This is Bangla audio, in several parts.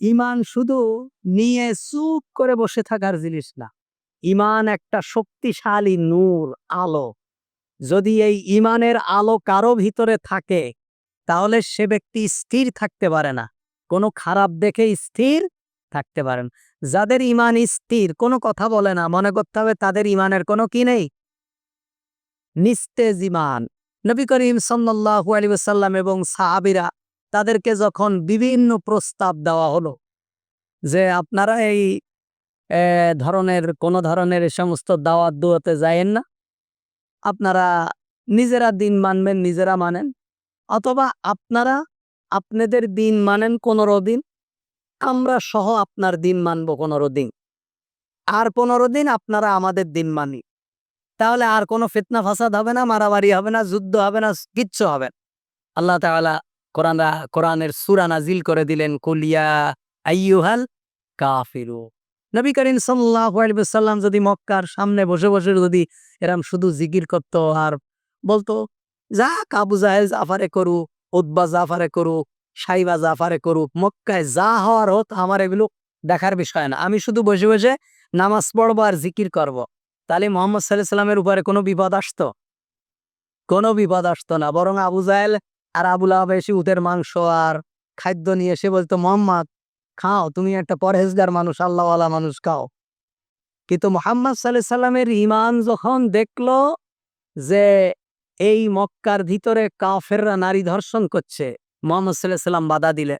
ইমান শুধু নিয়ে চুপ করে বসে থাকার জিনিস না। ইমান একটা শক্তিশালী নূর, আলো। যদি এই ইমানের আলো কারও ভিতরে থাকে, তাহলে সে ব্যক্তি স্থির থাকতে পারে না। কোনো খারাপ দেখে স্থির থাকতে পারেন যাদের ইমান স্থির, কোনো কথা বলে না, মনে করতে হবে তাদের ইমানের কোনো কি নেই। নিস্তেজ ইমান। নবী করিম সাল্লাল্লাহু আলাইহি ওয়াসাল্লাম এবং সাহাবীরা তাদেরকে যখন বিভিন্ন প্রস্তাব দেওয়া হলো যে আপনারা এই ধরনের, কোন ধরনের সমস্ত দাওয়াত দুয়াতে যায়েন না। আপনারা নিজেরা দিন মানবেন, নিজেরা মানেন। অথবা আপনারা আপনাদের দিন মানেন পনেরো দিন, আমরা সহ আপনার দিন মানব পনেরো দিন। আর পনেরো দিন আপনারা আমাদের দিন মানি। তাহলে আর কোনো ফিতনা ফাসাদ হবে না, মারামারি হবে না, যুদ্ধ হবে না, কিচ্ছু হবে। আল্লাহ তাআলা কোরআন কোরআনের সূরা নাজিল করে দিলেন কুলিয়া আইয়ুহাল কাফিরু। নবী করিম আলাইহি যদি মক্কার সামনে বসে বসে যদি এরম শুধু জিকির করত আর বলতো যা কাবু জাহেল জাফারে করুক উদ্বা জাফারে করুক, সাইবা জাফারে করুক, মক্কায় যা হওয়ার হোক, আমার এগুলো দেখার বিষয় না। আমি শুধু বসে বসে নামাজ পড়ব আর জিকির করব। তাহলে মোহাম্মদ সাল্লাহ সাল্লামের উপরে কোনো বিপদ আসতো? কোনো বিপদ আসতো না। বরং আবু জাহেল আর আবুল আহাব এসে উটের মাংস আর খাদ্য নিয়ে এসে বলতো, মোহাম্মদ, খাও, তুমি একটা পরহেজগার মানুষ, আল্লাহওয়ালা মানুষ, খাও। কিন্তু মোহাম্মদ সাল্লাহ সাল্লামের ইমান যখন দেখল যে এই মক্কার ভিতরে কাফেররা নারী ধর্ষণ করছে, মোহাম্মদ সাল্লাহ সাল্লাম বাধা দিলে।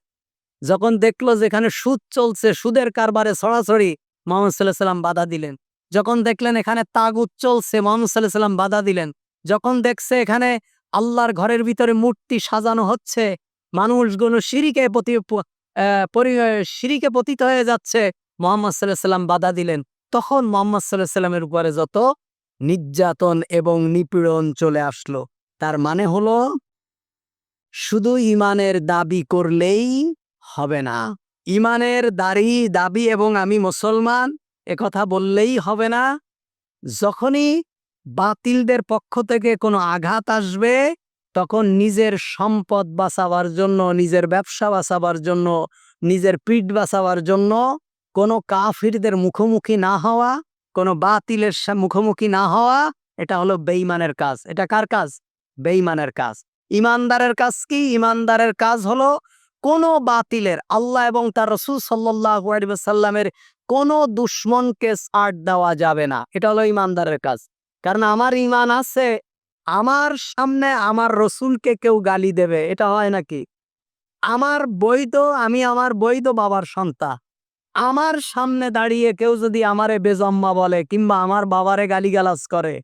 যখন দেখল যেখানে সুদ চলছে, সুদের কারবারে ছড়াছড়ি মোহাম্মদ সাল্লাহ সাল্লাম বাধা দিলেন। যখন দেখলেন এখানে তাগুত চলছে, মোহাম্মদ সাল্লাহ সাল্লাম বাধা দিলেন। যখন দেখছে এখানে আল্লাহর ঘরের ভিতরে মূর্তি সাজানো হচ্ছে। মানুষগুলো সিঁড়িকে প্রতি সিঁড়িকে পতিত হয়ে যাচ্ছে। মোহাম্মদ সাল্লাহ সাল্লাম বাধা দিলেন। তখন মোহাম্মদ সাল্লাহ সাল্লামের উপরে যত নির্যাতন এবং নিপীড়ন চলে আসলো, তার মানে হলো শুধু ইমানের দাবি করলেই হবে না। ইমানের দাড়ি, দাবি এবং আমি মুসলমান একথা বললেই হবে না। যখনই বাতিলদের পক্ষ থেকে কোনো আঘাত আসবে, তখন নিজের সম্পদ বাঁচাবার জন্য, নিজের ব্যবসা বাঁচাবার জন্য, নিজের পিঠ বাঁচাবার জন্য কোনো কাফিরদের মুখোমুখি না হওয়া, কোনো বাতিলের মুখোমুখি না হওয়া, এটা হলো বেঈমানের কাজ। এটা কার কাজ? বেঈমানের কাজ। ইমানদারের কাজ কি? ইমানদারের কাজ হলো কোনো বাতিলের, আল্লাহ এবং তার রসুল সাল্লাহ সাল্লামের কোনো দুশ্মনকে ছাড় দেওয়া যাবে না। এটা হলো ইমানদারের কাজ। কারণ আমার ইমান আছে, আমার সামনে আমার রসুলকে কেউ গালি দেবে, এটা হয় নাকি? আমার বৈধ, আমি আমার বৈধ বাবার সন্তান। আমার সামনে দাঁড়িয়ে কেউ যদি আমারে বেজম্মা বলে কিংবা আমার বাবারে গালিগালাজ করে,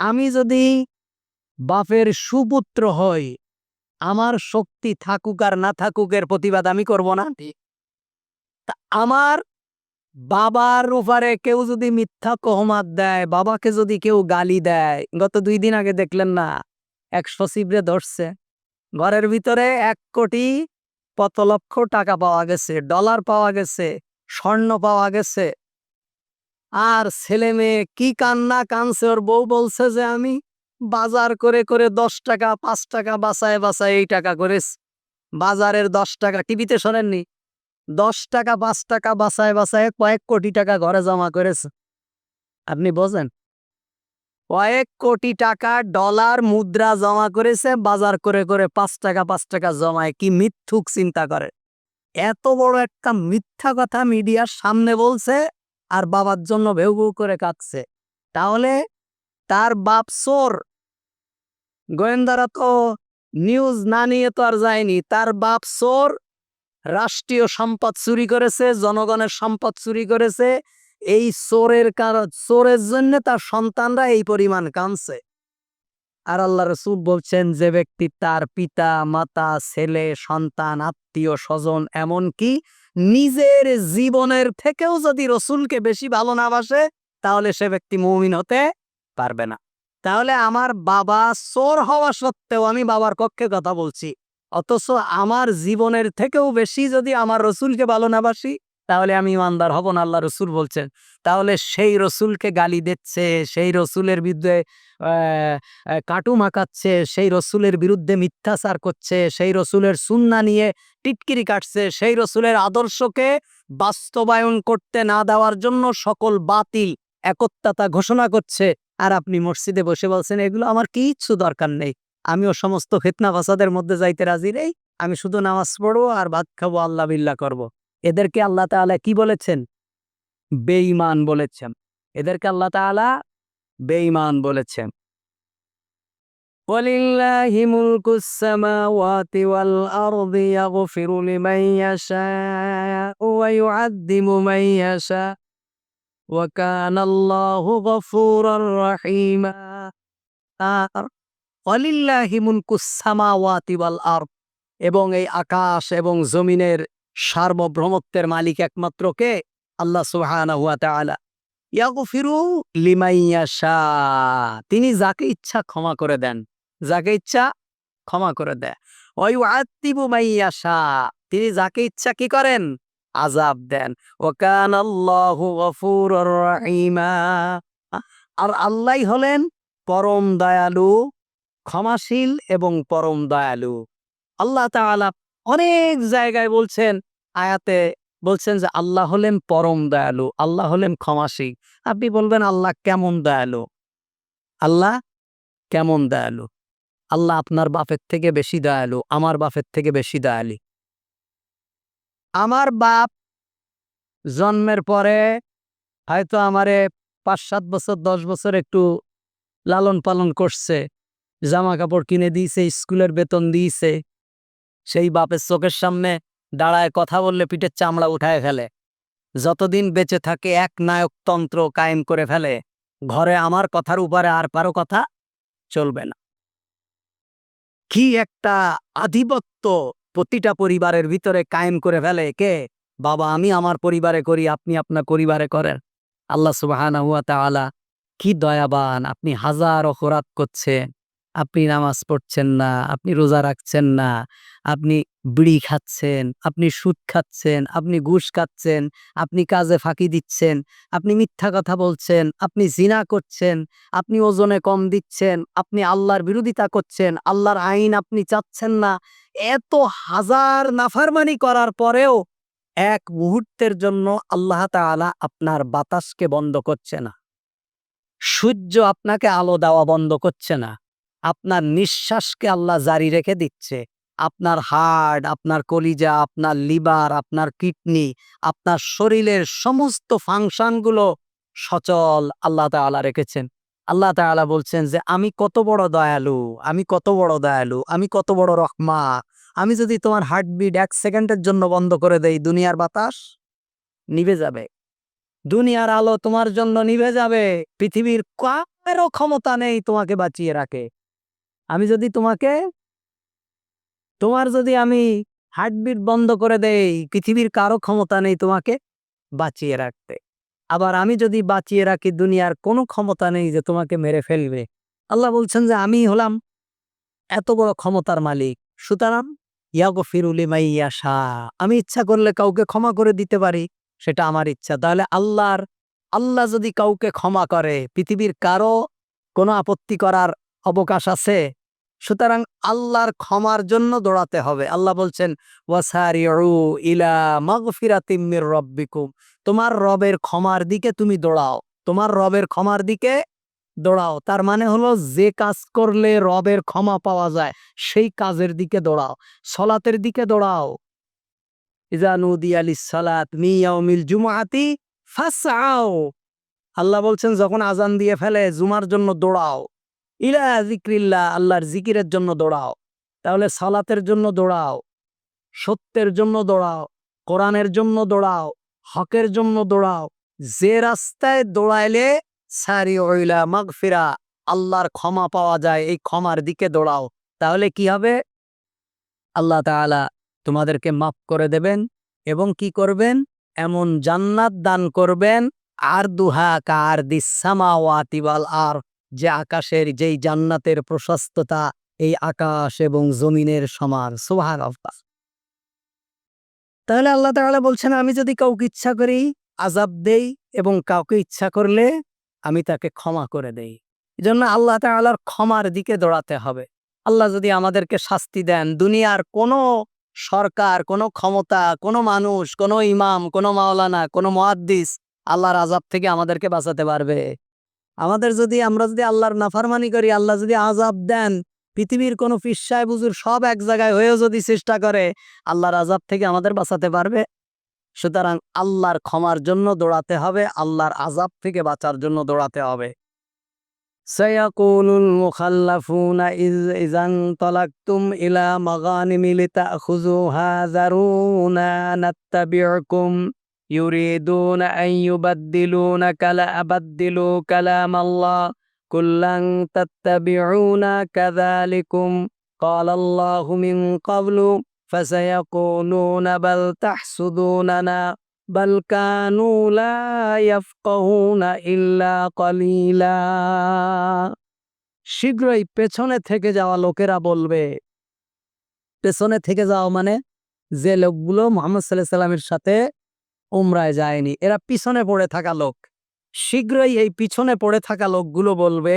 আমি যদি বাপের সুপুত্র হই, আমার শক্তি থাকুক আর না থাকুক এর প্রতিবাদ আমি করব না? আমার বাবার উপরে কেউ যদি মিথ্যা কহমাত দেয়, বাবাকে যদি কেউ গালি দেয়, গত দুই দিন আগে দেখলেন না, এক সচিবরে ধরছে। ঘরের ভিতরে এক কোটি কত লক্ষ টাকা পাওয়া গেছে, ডলার পাওয়া গেছে, স্বর্ণ পাওয়া গেছে। আর ছেলে মেয়ে কি কান্না কানছে, ওর বউ বলছে যে, আমি বাজার করে করে দশ টাকা, পাঁচ টাকা বাঁচায় বাঁচায় এই টাকা করেছি। বাজারের দশ টাকা, টিভিতে শোনেননি? দশ টাকা, পাঁচ টাকা বাঁচায় বাঁচায় কয়েক কোটি টাকা ঘরে জমা করেছে। আপনি বোঝেন? কয়েক কোটি টাকা ডলার মুদ্রা জমা করেছে, বাজার করে করে পাঁচ টাকা পাঁচ টাকা জমায়। কি মিথ্যুক চিন্তা করে? এত বড় একটা মিথ্যা কথা মিডিয়ার সামনে বলছে আর বাবার জন্য ভেউ ভেউ করে কাঁদছে। তাহলে তার বাপ চোর। গোয়েন্দারা তো নিউজ না নিয়ে তো আর যায়নি। তার বাপ চোর রাষ্ট্রীয় সম্পদ চুরি করেছে, জনগণের সম্পদ চুরি করেছে। এই চোরের কারণ চোরের জন্য তার সন্তানরা এই পরিমাণ কাঁদছে। আর আল্লাহ রসুল বলছেন, যে ব্যক্তি তার পিতা, মাতা, ছেলে, সন্তান, আত্মীয়, স্বজন, এমনকি নিজের জীবনের থেকেও যদি রসুলকে বেশি ভালো না বাসে, তাহলে সে ব্যক্তি মুমিন হতে পারবে না। তাহলে আমার বাবা চোর হওয়া সত্ত্বেও আমি বাবার কক্ষে কথা বলছি। অথচ আমার জীবনের থেকেও বেশি যদি আমার রসুলকে ভালো না বাসি, তাহলে আমি ইমানদার হব না, আল্লাহ রসুল বলছেন। তাহলে সেই রসুলকে গালি দিচ্ছে, সেই রসুলের বিরুদ্ধে কাটু মাকাচ্ছে সেই রসুলের বিরুদ্ধে মিথ্যাচার করছে, সেই রসুলের সুন্না নিয়ে টিটকিরি কাটছে, সেই রসুলের আদর্শকে বাস্তবায়ন করতে না দেওয়ার জন্য সকল বাতিল, একত্রতা ঘোষণা করছে। আর আপনি মসজিদে বসে বলছেন, এগুলো আমার কিচ্ছু দরকার নেই। আমিও সমস্ত ফিতনা ফাসাদের মধ্যে যাইতে রাজি নেই আমি শুধু নামাজ পড়বো আর ভাত খাবো আল্লাহ বিল্লাহ করব। এদেরকে আল্লাহ তাআলা কি বলেছেন বেঈমান বলেছেন এদেরকে আল্লাহ তাআলা বেঈমান বলেছেন ولله ملك السماوات والأرض يغفر لمن يشاء ويعذب من يشاء وكان الله غفورا رحيما আর সামাওয়াতি ওয়াল এবং এই আকাশ এবং জমিনের সার্বভৌমত্বের মালিক একমাত্র কে? আল্লাহ সুহানা ইয়াশা। তিনি যাকে ইচ্ছা ক্ষমা করে দেন। যাকে ইচ্ছা ক্ষমা করে দেয়। ইয়াশা। তিনি যাকে ইচ্ছা কি করেন? আযাব দেন। গফুরুর রহিমা। আর আল্লাহই হলেন পরম দয়ালু ক্ষমাশীল এবং পরম দয়ালু। আল্লাহ তাআলা অনেক জায়গায় বলছেন, আয়াতে বলছেন যে, আল্লাহ হলেন পরম দয়ালু, আল্লাহ হলেন ক্ষমাশীল। আপনি বলবেন, আল্লাহ কেমন দয়ালু? আল্লাহ কেমন দয়ালু? আল্লাহ আপনার বাপের থেকে বেশি দয়ালু, আমার বাপের থেকে বেশি দয়ালি। আমার বাপ জন্মের পরে হয়তো আমারে পাঁচ সাত বছর, দশ বছর একটু লালন পালন করছে। জামা কাপড় কিনে দিয়েছে, স্কুলের বেতন দিয়েছে। সেই বাপের চোখের সামনে দাঁড়ায় কথা বললে পিঠের চামড়া উঠায় ফেলে। যতদিন বেঁচে থাকে এক নায়কতন্ত্র কায়েম করে ফেলে। ঘরে আমার কথার উপরে আর কারও কথা চলবে না। কি একটা আধিপত্য প্রতিটা পরিবারের ভিতরে কায়েম করে ফেলে কে? বাবা, আমি আমার পরিবারে করি, আপনি আপনার পরিবারে করেন। আল্লাহ তাআলা কি দয়াবান, আপনি হাজার অপরাধ করছেন। আপনি নামাজ পড়ছেন না, আপনি রোজা রাখছেন না, আপনি বিড়ি খাচ্ছেন, আপনি সুদ খাচ্ছেন, আপনি ঘুষ খাচ্ছেন, আপনি কাজে ফাঁকি দিচ্ছেন, আপনি মিথ্যা কথা বলছেন, আপনি জিনা করছেন, আপনি ওজনে কম দিচ্ছেন, আপনি আল্লাহর বিরোধিতা করছেন, আল্লাহর আইন আপনি চাচ্ছেন না, এত হাজার নাফারমানি করার পরেও এক মুহূর্তের জন্য আল্লাহ তাআলা আপনার বাতাসকে বন্ধ করছে না। সূর্য আপনাকে আলো দেওয়া বন্ধ করছে না। আপনার নিঃশ্বাসকে আল্লাহ জারি রেখে দিচ্ছে। আপনার হার্ট, আপনার কলিজা, আপনার লিভার, আপনার কিডনি, আপনার শরীরের সমস্ত ফাংশনগুলো সচল আল্লাহ তাআলা রেখেছেন। আল্লাহ তাআলা বলছেন যে, আমি কত বড় দয়ালু, আমি কত বড় দয়ালু, আমি কত বড় রহমা, আমি যদি তোমার হার্টবিট এক সেকেন্ডের জন্য বন্ধ করে দেই, দুনিয়ার বাতাস নিভে যাবে। দুনিয়ার আলো তোমার জন্য নিভে যাবে। পৃথিবীর কারও ক্ষমতা নেই তোমাকে বাঁচিয়ে রাখে। আমি যদি তোমাকে, তোমার যদি আমি হার্টবিট বন্ধ করে দেই, পৃথিবীর কারও ক্ষমতা নেই তোমাকে বাঁচিয়ে রাখতে। আবার আমি যদি বাঁচিয়ে রাখি দুনিয়ার কোনো ক্ষমতা নেই যে তোমাকে মেরে ফেলবে। আল্লাহ বলছেন যে আমি হলাম এত বড় ক্ষমতার মালিক। সুতরাং ইয়াগো ফিরুলি মাইয়াশা আমি ইচ্ছা করলে কাউকে ক্ষমা করে দিতে পারি, সেটা আমার ইচ্ছা। তাহলে আল্লাহর, আল্লাহ যদি কাউকে ক্ষমা করে, পৃথিবীর কারও কোনো আপত্তি করার অবকাশ আছে। সুতরাং আল্লাহর ক্ষমার জন্য দৌড়াতে হবে। আল্লাহ বলছেন ইলা রব্বিকুম। তোমার রবের ক্ষমার দিকে তুমি দৌড়াও। তোমার রবের ক্ষমার দিকে দৌড়াও। তার মানে হলো, যে কাজ করলে রবের ক্ষমা পাওয়া যায়, সেই কাজের দিকে দৌড়াও। সলাতের দিকে দৌড়াও। জুমআতি ফাসআও আল্লাহ বলছেন, যখন আজান দিয়ে ফেলে, জুমার জন্য দৌড়াও। ইলা জিক্রিল্লা আল্লাহর জিকিরের জন্য দৌড়াও। তাহলে সালাতের জন্য দৌড়াও, সত্যের জন্য দৌড়াও, কোরআনের জন্য দৌড়াও, হকের জন্য দৌড়াও। যে রাস্তায় দৌড়াইলে, সারি ওইলা মাগফিরা, আল্লাহর ক্ষমা পাওয়া যায়, এই ক্ষমার দিকে দৌড়াও। তাহলে কি হবে? আল্লাহ তাআলা তোমাদেরকে মাফ করে দেবেন এবং কি করবেন? এমন জান্নাত দান করবেন আর দুহা কার দিসামাওয়াতিবাল আর যে আকাশের যেই জান্নাতের প্রশস্ততা, এই আকাশ এবং জমিনের সমান সোহাগ তাহলে আল্লাহ তাআলা বলছেন, আমি যদি কাউকে ইচ্ছা করি আজাব দেই এবং কাউকে ইচ্ছা করলে আমি তাকে ক্ষমা করে দেই। এজন্য আল্লাহ তাআলার ক্ষমার দিকে দৌড়াতে হবে। আল্লাহ যদি আমাদেরকে শাস্তি দেন, দুনিয়ার কোনো সরকার, কোনো ক্ষমতা, কোনো মানুষ, কোনো ইমাম, কোনো মাওলানা, কোনো মুহাদ্দিস, আল্লাহর আজাব থেকে আমাদেরকে বাঁচাতে পারবে। আমাদের যদি আমরা যদি আল্লাহর নাফারমানি করি আল্লাহ যদি আজাব দেন পৃথিবীর কোনো ফিসায় বুজুর সব এক জায়গায় হয়েও যদি চেষ্টা করে আল্লাহর আজাব থেকে আমাদের বাঁচাতে পারবে সুতরাং আল্লাহর ক্ষমার জন্য দৌড়াতে হবে আল্লাহর আজাব থেকে বাঁচার জন্য দৌড়াতে হবে سيقول المخلفون إذ إذا انطلقتم إلى مغانم لتأخذوها ذرونا نتبعكم يريدون أن يبدلون كلا أبدلوا كلام الله قل لن تتبعونا كذلكم قال الله من قبل فسيقولون بل تحسدوننا بل كانوا لا يفقهون إلا قليلا শীঘ্রই পেছনে থেকে যাওয়া লোকেরা বলবে পেছনে থেকে যাওয়া মানে যে লোকগুলো মোহাম্মদ সাল্লাহ সাল্লামের সাথে উমরায় যায়নি। এরা পিছনে পড়ে থাকা লোক। শীঘ্রই এই পিছনে পড়ে থাকা লোকগুলো বলবে,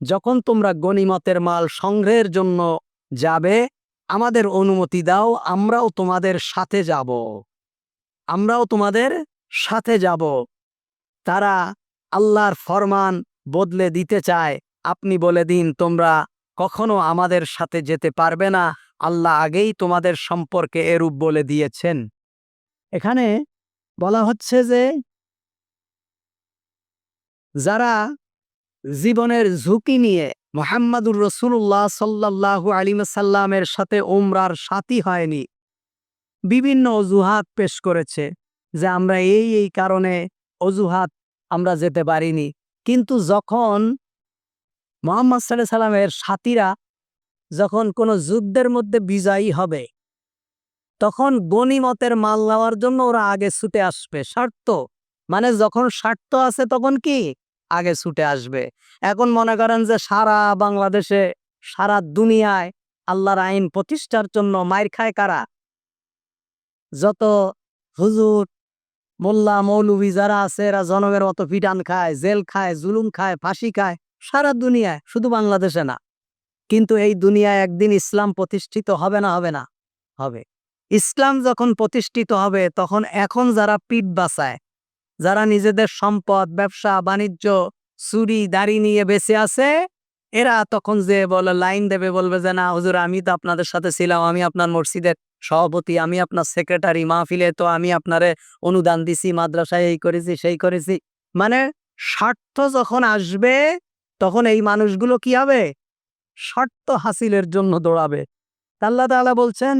যখন তোমরা গনিমতের মাল সংগ্রহের জন্য যাবে, আমাদের অনুমতি দাও, আমরাও তোমাদের সাথে যাব। আমরাও তোমাদের সাথে যাব। তারা আল্লাহর ফরমান বদলে দিতে চায়। আপনি বলে দিন, তোমরা কখনো আমাদের সাথে যেতে পারবে না। আল্লাহ আগেই তোমাদের সম্পর্কে এরূপ বলে দিয়েছেন। এখানে বলা হচ্ছে যে, যারা জীবনের ঝুঁকি নিয়ে মোহাম্মদুর রসুল্লাহ সাল্লাহু আলিমসাল্লামের সাথে ওমরার সাথী হয়নি, বিভিন্ন অজুহাত পেশ করেছে যে আমরা এই এই কারণে অজুহাত আমরা যেতে পারিনি। কিন্তু যখন মোহাম্মদ সাল্লাহ সাল্লামের সাথীরা যখন কোনো যুদ্ধের মধ্যে বিজয়ী হবে তখন গনিমতের মাল নেওয়ার জন্য ওরা আগে ছুটে আসবে। স্বার্থ? মানে যখন স্বার্থ আছে তখন কি? আগে ছুটে আসবে। এখন মনে করেন যে সারা বাংলাদেশে, সারা দুনিয়ায় আল্লাহর আইন প্রতিষ্ঠার জন্য মায়ের খায় কারা? যত হুজুর, মোল্লা, মৌলভী যারা আছে এরা জনমের মতো পিটান খায়, জেল খায়, জুলুম খায়, ফাঁসি খায়। সারা দুনিয়ায়, শুধু বাংলাদেশে না। কিন্তু এই দুনিয়ায় একদিন ইসলাম প্রতিষ্ঠিত হবে না হবে না, হবে। ইসলাম যখন প্রতিষ্ঠিত হবে, তখন এখন যারা পিঠ বাঁচায়, যারা নিজেদের সম্পদ, ব্যবসা, বাণিজ্য, চুরি, দাড়ি নিয়ে বেঁচে আছে, এরা তখন যে বলে, লাইন দেবে, বলবে যে, না, হুজুর, আমি তো আপনাদের সাথে ছিলাম, আমি আপনার মসজিদের সভাপতি, আমি আপনার সেক্রেটারি মাহফিলে, তো আমি আপনারে অনুদান দিছি, মাদ্রাসায় এই করেছি, সেই করেছি। মানে স্বার্থ যখন আসবে, তখন এই মানুষগুলো কি হবে? স্বার্থ হাসিলের জন্য দৌড়াবে। আল্লাহ তাআলা বলছেন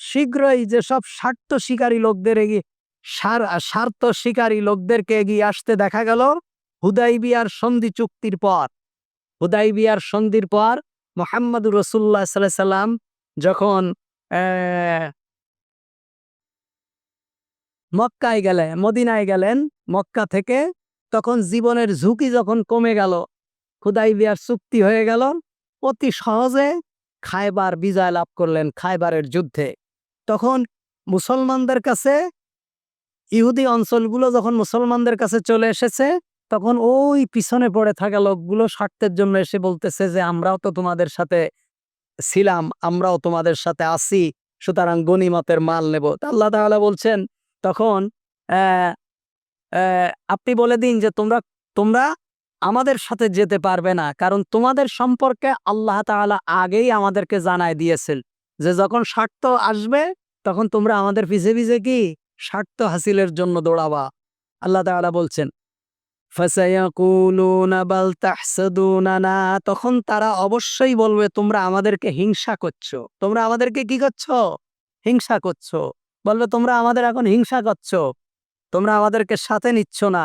শীঘ্রই যেসব স্বার্থ শিকারী লোকদের এগিয়ে, সার, স্বার্থ শিকারী লোকদেরকে এগিয়ে আসতে দেখা গেল হুদাইবিয়ার সন্ধি চুক্তির পর। হুদাইবিয়ার সন্ধির পর মোহাম্মদ রসুল্লাহ সাল্লাহ সাল্লাম যখন মক্কায় গেলে মদিনায় গেলেন, মক্কা থেকে, তখন জীবনের ঝুঁকি যখন কমে গেল, হুদাইবিয়ার চুক্তি হয়ে গেল, অতি সহজে খায়বার বিজয় লাভ করলেন খায়বারের যুদ্ধে। তখন মুসলমানদের কাছে, ইহুদি অঞ্চলগুলো যখন মুসলমানদের কাছে চলে এসেছে, তখন ওই পিছনে পড়ে থাকা লোকগুলো স্বার্থের জন্য এসে বলতেছে যে, আমরাও তো তোমাদের সাথে ছিলাম, আমরাও তোমাদের সাথে আছি, সুতরাং গনিমতের মাল নেব। তা আল্লাহ তাআলা বলছেন, তখন আপনি বলে দিন যে, তোমরা তোমরা আমাদের সাথে যেতে পারবে না, কারণ তোমাদের সম্পর্কে আল্লাহ তাআলা আগেই আমাদেরকে জানায় দিয়েছেন। যে যখন স্বার্থ আসবে, তখন তোমরা আমাদের পিছে পিছে কি? স্বার্থ হাসিলের জন্য দৌড়াবা। আল্লাহ তাআলা বলছেন তখন তারা অবশ্যই বলবে, তোমরা আমাদেরকে হিংসা করছ। তোমরা আমাদেরকে কি করছ? হিংসা করছ। বলবে, তোমরা আমাদের এখন হিংসা করছ। তোমরা আমাদেরকে সাথে নিচ্ছ না।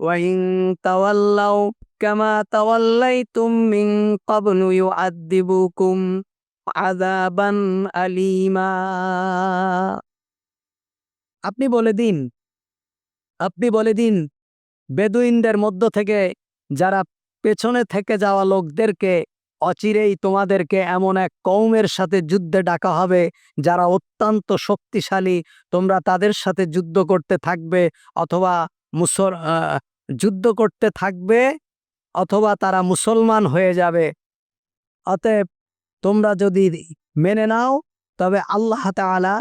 وإن تولوا كما توليتم من قبل يعذبكم عذابا أليما আপনি বলে দিন আপনি বলে দিন বেদুইনদের মধ্য থেকে যারা পেছনে থেকে যাওয়া লোকদেরকে অচিরেই তোমাদেরকে এমন এক কৌমের সাথে যুদ্ধে ডাকা হবে যারা অত্যন্ত শক্তিশালী তোমরা তাদের সাথে যুদ্ধ করতে থাকবে অথবা মুসল যুদ্ধ করতে থাকবে অথবা তারা মুসলমান হয়ে যাবে। অতএব তোমরা যদি মেনে নাও, তবে আল্লাহ তাআলা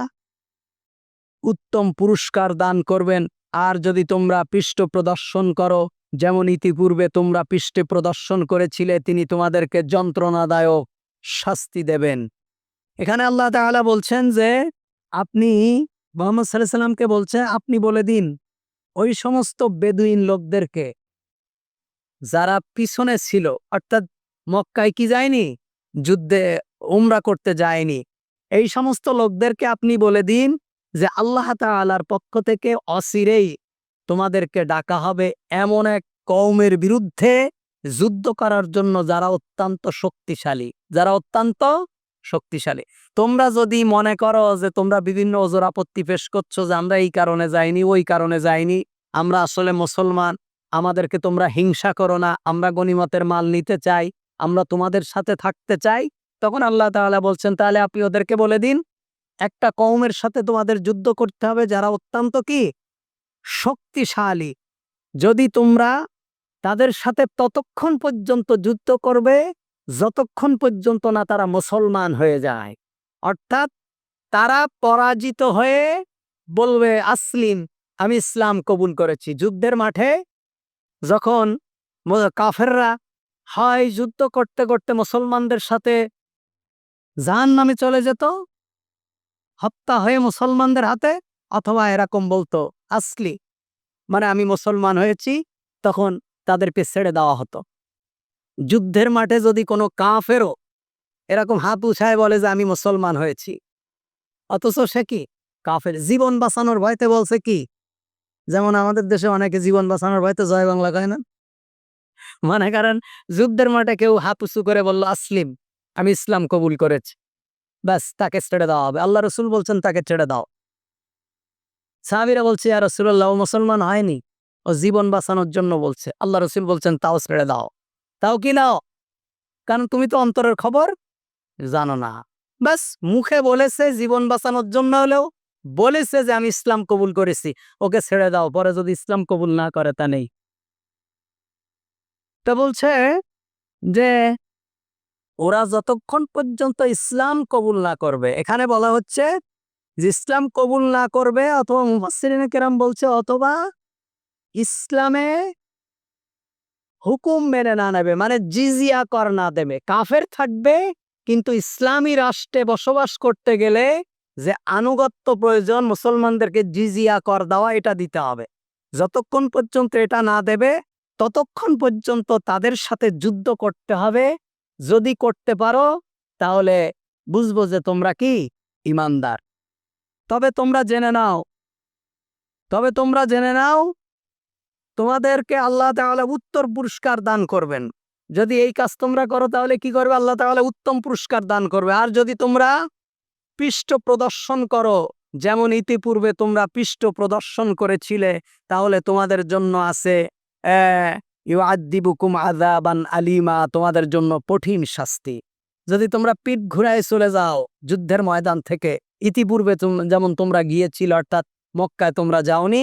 উত্তম পুরস্কার দান করবেন। আর যদি তোমরা পৃষ্ঠ প্রদর্শন করো, যেমন ইতিপূর্বে তোমরা পৃষ্ঠে প্রদর্শন করেছিলে, তিনি তোমাদেরকে যন্ত্রণাদায়ক শাস্তি দেবেন। এখানে আল্লাহ তাআলা বলছেন যে, আপনি মোহাম্মদ সাল্লাহ সাল্লামকে বলছে, আপনি বলে দিন। ওই সমস্ত বেদুইন লোকদেরকে যারা পিছনে ছিল, অর্থাৎ মক্কায় কি যায়নি? যুদ্ধে উমরা করতে যায়নি। এই সমস্ত লোকদেরকে আপনি বলে দিন যে আল্লাহ তাআলার পক্ষ থেকে অচিরেই তোমাদেরকে ডাকা হবে এমন এক কওমের বিরুদ্ধে যুদ্ধ করার জন্য যারা অত্যন্ত শক্তিশালী, যারা অত্যন্ত শক্তিশালী। তোমরা যদি মনে করো যে তোমরা বিভিন্ন ওজোর আপত্তি পেশ করছ যে আমরা এই কারণে যাইনি, ওই কারণে যাইনি, আমরা আসলে মুসলমান, আমাদেরকে তোমরা হিংসা করো না, আমরা গনিমতের মাল নিতে চাই, আমরা তোমাদের সাথে থাকতে চাই, তখন আল্লাহ তাআলা বলছেন, তাহলে আপনি ওদেরকে বলে দিন, একটা কওমের সাথে তোমাদের যুদ্ধ করতে হবে যারা অত্যন্ত কি? শক্তিশালী। যদি তোমরা তাদের সাথে ততক্ষণ পর্যন্ত যুদ্ধ করবে যতক্ষণ পর্যন্ত না তারা মুসলমান হয়ে যায়। অর্থাৎ তারা পরাজিত হয়ে বলবে, আসলিম, আমি ইসলাম কবুল করেছি। যুদ্ধের মাঠে যখন কাফেররা হয় যুদ্ধ করতে করতে মুসলমানদের সাথে জাহান নামে চলে যেত, হত্যা হয়ে মুসলমানদের হাতে, অথবা এরকম বলতো, আসলি মানে আমি মুসলমান হয়েছি, তখন তাদেরকে ছেড়ে দেওয়া হতো। যুদ্ধের মাঠে যদি কোনো কাফেরও এরকম হাত উঠায় বলে যে, আমি মুসলমান হয়েছি। অথচ সে কি? কাফের জীবন বাঁচানোর ভয়তে বলছে কি? যেমন আমাদের দেশে অনেকে জীবন বাঁচানোর ভয়তে জয় বাংলা কয় না? মানে কারণ যুদ্ধের মাঠে কেউ হাত উঁচু করে বলল, আসলিম, আমি ইসলাম কবুল করেছি। ব্যাস, তাকে ছেড়ে দেওয়া হবে। আল্লাহ রসুল বলছেন, তাকে ছেড়ে দাও। সাহাবিরা বলছে আর রসুল্লাহ ও মুসলমান হয়নি। ও জীবন বাঁচানোর জন্য বলছে। আল্লাহ রসুল বলছেন, তাও ছেড়ে দাও। তাও কি নাও? কারণ তুমি তো অন্তরের খবর জানো না। ব্যাস, মুখে বলেছে জীবন বাঁচানোর জন্য হলেও বলেছে যে আমি ইসলাম কবুল করেছি। ওকে ছেড়ে দাও, পরে যদি ইসলাম কবুল না করে তা নেই। তা বলছে যে ওরা যতক্ষণ পর্যন্ত ইসলাম কবুল না করবে, এখানে বলা হচ্ছে যে ইসলাম কবুল না করবে, অথবা মুফাসসিরিন কেরাম বলছে, অথবা ইসলামে হুকুম মেনে না নেবে মানে জিজিয়া কর না দেবে। কাফের থাকবে, কিন্তু ইসলামী রাষ্ট্রে বসবাস করতে গেলে যে আনুগত্য প্রয়োজন, মুসলমানদেরকে জিজিয়া কর দেওয়া, এটা দিতে হবে। যতক্ষণ পর্যন্ত এটা না দেবে, ততক্ষণ পর্যন্ত তাদের সাথে যুদ্ধ করতে হবে। যদি করতে পারো, তাহলে বুঝব যে তোমরা কি? ইমানদার। তবে তোমরা জেনে নাও, তবে তোমরা জেনে নাও তোমাদেরকে আল্লাহ তাআলা উত্তর পুরস্কার দান করবেন। যদি এই কাজ তোমরা করো, তাহলে কি করবে? আল্লাহ তাআলা উত্তম পুরস্কার দান করবে। আর যদি তোমরা পৃষ্ঠ প্রদর্শন করো, যেমন ইতিপূর্বে তোমরা পৃষ্ঠ প্রদর্শন করেছিলে, তাহলে তোমাদের জন্য আছে ইউআদ্দিবুকুম আযাবান আলিমা, তোমাদের জন্য কঠিন শাস্তি। যদি তোমরা পিঠ ঘুরায় চলে যাও যুদ্ধের ময়দান থেকে, ইতিপূর্বে যেমন তোমরা গিয়েছিল, অর্থাৎ মক্কায় তোমরা যাওনি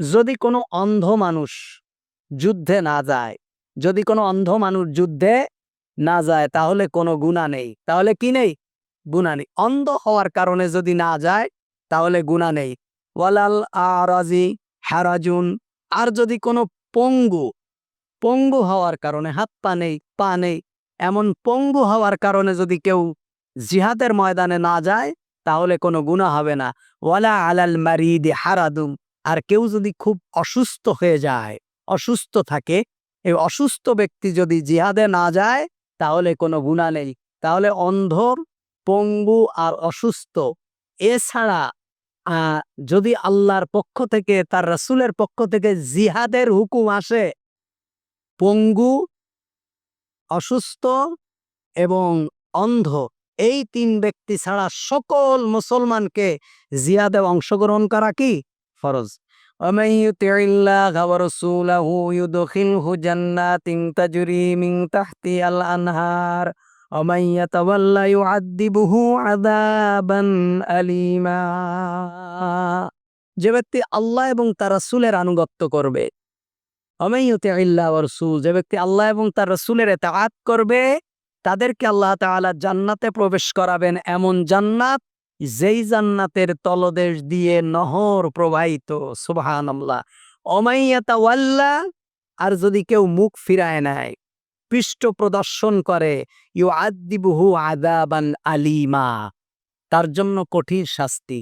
যদি কোনো অন্ধ মানুষ যুদ্ধে না যায়, যদি কোনো অন্ধ মানুষ যুদ্ধে না যায়, তাহলে কোনো গুণা নেই। তাহলে কি নেই? গুণা নেই। অন্ধ হওয়ার কারণে যদি না যায়, তাহলে গুণা নেই। ওয়ালাল আরাজি হারাজুন। আর যদি কোনো পঙ্গু পঙ্গু হওয়ার কারণে হাত পা নেই পা নেই, এমন পঙ্গু হওয়ার কারণে যদি কেউ জিহাদের ময়দানে না যায়, তাহলে কোনো গুণা হবে না। ওয়ালা আলাল মারিদি হারাদুম। আর কেউ যদি খুব অসুস্থ হয়ে যায়, অসুস্থ থাকে, এই অসুস্থ ব্যক্তি যদি জিহাদে না যায়, তাহলে কোনো গুণা নেই। তাহলে অন্ধর, পঙ্গু আর অসুস্থ। এছাড়া যদি আল্লাহর পক্ষ থেকে, তার রাসূলের পক্ষ থেকে জিহাদের হুকুম আসে, পঙ্গু, অসুস্থ এবং অন্ধ, এই তিন ব্যক্তি ছাড়া সকল মুসলমানকে জিয়াদে অংশগ্রহণ করা কি? ফরজ ومن يطع الله ورسوله يدخله جنات تجري من تحتها الأنهار ومن يتولى يعذبه عذابا أليما যে ব্যক্তি আল্লাহ এবং তার রাসূলের আনুগত্য করবে অমাই ইল্লাহ রসুল যে ব্যক্তি আল্লাহ এবং তার রসুলের এতাআত করবে তাদেরকে আল্লাহ তাআলা জান্নাতে প্রবেশ করাবেন এমন জান্নাত যেই জান্নাতের তলদেশ দিয়ে নহর প্রবাহিত সুবহান আল্লাহ অমাইয়াতাওয়াল্লা আর যদি কেউ মুখ ফিরায় নেয় পৃষ্ঠ প্রদর্শন করে ইউ আদিবুহু আদাবান আলিমা। তার জন্য কঠিন শাস্তি।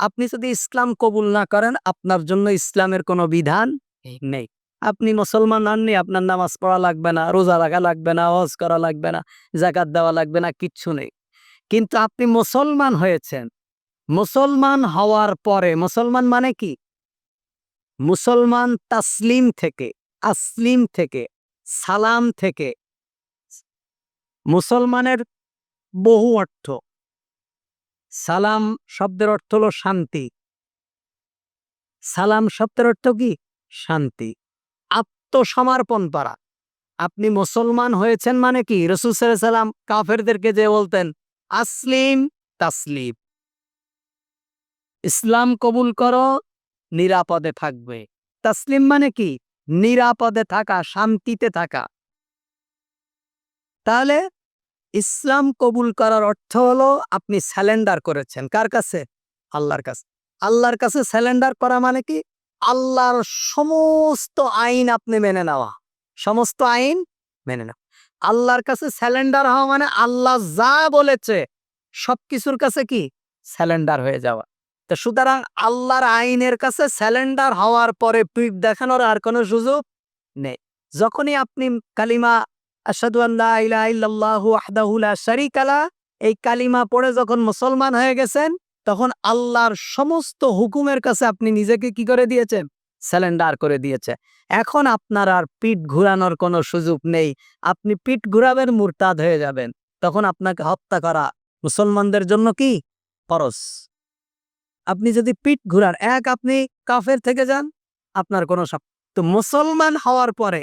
আপনি যদি ইসলাম কবুল না করেন আপনার জন্য ইসলামের কোনো বিধান নেই। আপনি মুসলমান হননি আপনার নামাজ পড়া লাগবে না রোজা রাখা লাগবে না হজ করা লাগবে না জাকাত দেওয়া লাগবে না কিচ্ছু নেই। কিন্তু আপনি মুসলমান হয়েছেন। মুসলমান হওয়ার পরে, মুসলমান মানে কি? মুসলমান তাসলিম থেকে, আসলিম থেকে, সালাম থেকে। মুসলমানের বহু অর্থ। সালাম শব্দের অর্থ হলো শান্তি। সালাম শব্দের অর্থ কি? শান্তি। আত্মসমর্পণ করা। আপনি মুসলমান হয়েছেন মানে কি? রসুল সাল্লাম কাফেরদেরকে যে বলতেন আসলিম তাসলিম। ইসলাম কবুল করো, নিরাপদে থাকবে। তাসলিম মানে কি? নিরাপদে থাকা, শান্তিতে থাকা। তাহলে ইসলাম কবুল করার অর্থ হলো আপনি স্যালেন্ডার করেছেন। কার কাছে? আল্লাহর কাছে। আল্লাহর কাছে স্যালেন্ডার করা মানে কি? আল্লাহর সমস্ত আইন আপনি মেনে নেওয়া। সমস্ত আইন মেনে নেওয়া। আল্লাহর কাছে স্যালেন্ডার হওয়া মানে আল্লাহ যা বলেছে, সবকিছুর কাছে কি? স্যালেন্ডার হয়ে যাওয়া। তো সুতরাং আল্লাহর আইনের কাছে স্যালেন্ডার হওয়ার পরে পিঠ দেখানোর আর কোনো সুযোগ নেই। যখনই আপনি কালিমা আসাদু এই কালিমা পড়ে যখন মুসলমান হয়ে গেছেন, তখন আল্লাহর সমস্ত হুকুমের কাছে আপনি নিজেকে কি করে দিয়েছেন? স্যালেন্ডার করে দিয়েছে। এখন আপনার আর পিঠ ঘুরানোর কোনো সুযোগ নেই। আপনি পিঠ ঘুরাবেন, মুরতাদ হয়ে যাবেন। তখন আপনাকে হত্যা করা মুসলমানদের জন্য কি? ফরজ। আপনি যদি পিঠ ঘুরান, এক আপনি কাফের থেকে যান, আপনার কোনো তো মুসলমান হওয়ার পরে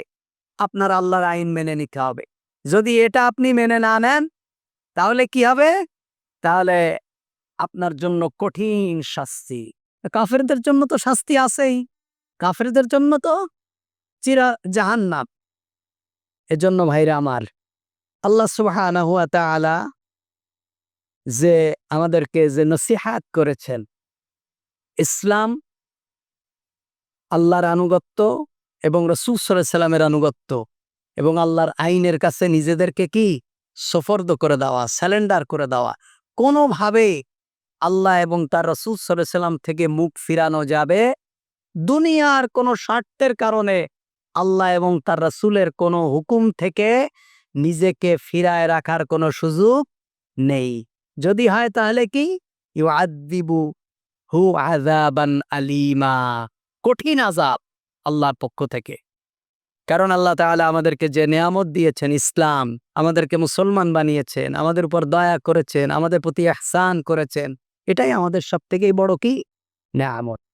আপনার আল্লাহর আইন মেনে নিতে হবে। যদি এটা আপনি মেনে না নেন, তাহলে কি হবে? তাহলে আপনার জন্য কঠিন শাস্তি। কাফেরদের জন্য তো শাস্তি আছেই। কাফেরদের জন্য তো চিরা জাহান্নাম। এজন্য ভাইরা আমার, আল্লাহ তাআলা যে আমাদেরকে যে নসিহাত করেছেন, ইসলাম আল্লাহর আনুগত্য এবং রসুল সাল্লামের আনুগত্য এবং আল্লাহর আইনের কাছে নিজেদেরকে কি? সফর্দ করে দেওয়া, স্যালেন্ডার করে দেওয়া। কোনোভাবে আল্লাহ এবং তার রসুল সাল্লাম থেকে মুখ ফিরানো যাবে দুনিয়ার কোনো স্বার্থের কারণে আল্লাহ এবং তার রসুলের কোনো হুকুম থেকে নিজেকে ফিরায় রাখার কোনো সুযোগ নেই। যদি হয় তাহলে কি? ইউ আদিবু হু আজাবান আলিমা। কঠিন আজাব আল্লাহর পক্ষ থেকে। কারণ আল্লাহ তাআলা আমাদেরকে যে নিয়ামত দিয়েছেন, ইসলাম আমাদেরকে মুসলমান বানিয়েছেন, আমাদের উপর দয়া করেছেন, আমাদের প্রতি এহসান করেছেন, এটাই আমাদের সব থেকেই বড় কি? নিয়ামত।